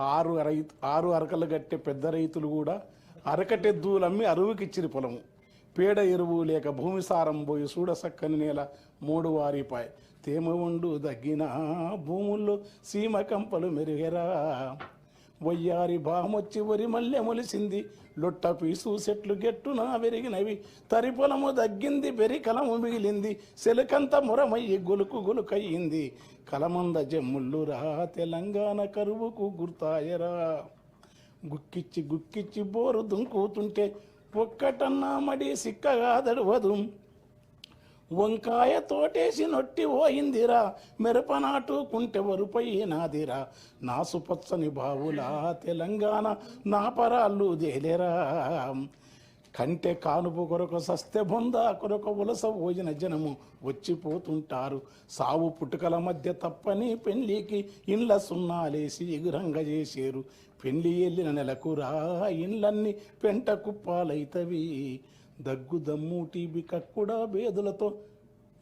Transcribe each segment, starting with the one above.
ఆరు రైతు ఆరు అరకలు కట్టే పెద్ద రైతులు కూడా అరకటెద్దులమ్మి అరువుకిచ్చిరి పొలము. పేడ ఎరువు లేక భూమి సారం పోయి చూడ సక్కని నేల మూడు వారిపాయ్. తేమ ఉండు దగ్గిన భూముల్లో సీమ కంపలు మెరుగెరా. వయ్యారి బామొచ్చి వరి మల్లె మొలిసింది. లొట్ట పీసు చెట్లు గెట్టున పెరిగినవి తరి పొలము దగ్గింది బెరి కలము మిగిలింది. సెలకంత మురమయ్యి గొలుకు గొలుకయ్యింది. కలమంద జమ్ముళ్ళురా తెలంగాణ కరువుకు గుర్తాయరా. గుక్కిచ్చి గుక్కిచ్చి బోరు దుంకుతుంటే ఒక్కటన్నా మడి సిక్కగా దడవదు. వంకాయ తోటేసి నొట్టి పోయిందిరా మిరప మిరపనాటు కుంటె వరుపైనాదిరా నాసుపచ్చని బావులా తెలంగాణ నా పరాళ్ళు దేలేరా కంటే కానుపు కొరకు సస్తె బొంద కొరకు ఉలస భోజన జనము వచ్చిపోతుంటారు. సావు పుట్టుకల మధ్య తప్పని పెళ్ళికి ఇండ్ల సున్నాలేసి ఎగురంగ చేసేరు. పెళ్ళి వెళ్ళిన నెలకురా ఇండ్లన్నీ పెంట కుప్పాలైతవి. దగ్గు దమ్ము టీబీ కక్కుడా బేదులతో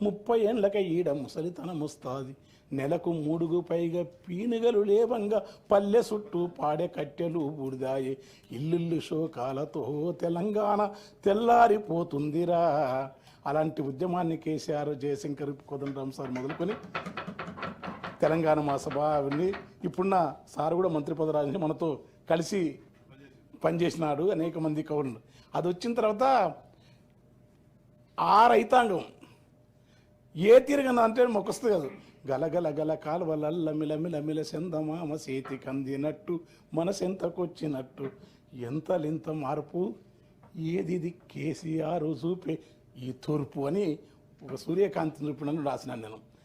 ముప్పై ఏండ్లక ఈడ ముసలితనముస్తాది. నెలకు మూడుగు పైగా పీనుగలు లేవంగా పల్లె చుట్టూ పాడే కట్టెలు బూడిదాయే ఇల్లుల్లు శోకాలతో తెలంగాణ తెల్లారిపోతుందిరా. అలాంటి ఉద్యమాన్ని కేసీఆర్ జయశంకర్ కోదండరామ్ సార్ మొదలుకొని తెలంగాణ మా సభ అవన్నీ ఇప్పుడున్న సార్ కూడా మంత్రి పదరాజుని మనతో కలిసి పనిచేసినాడు అనేక మంది కవులు అది వచ్చిన తర్వాత ఆ రైతాంగం. ఏ తిరిగిన అంటే మొకొస్తుంది కాదు. గలగల గల కాలువలల్లమిలమిలమిల సెందమామ సేతి కందినట్టు మనసెంతకొచ్చినట్టు. ఎంతలింత మార్పు? ఏది కేసీఆర్ చూపే ఈ తూర్పు అని ఒక సూర్యకాంతి చూపినని రాసినాను నేను.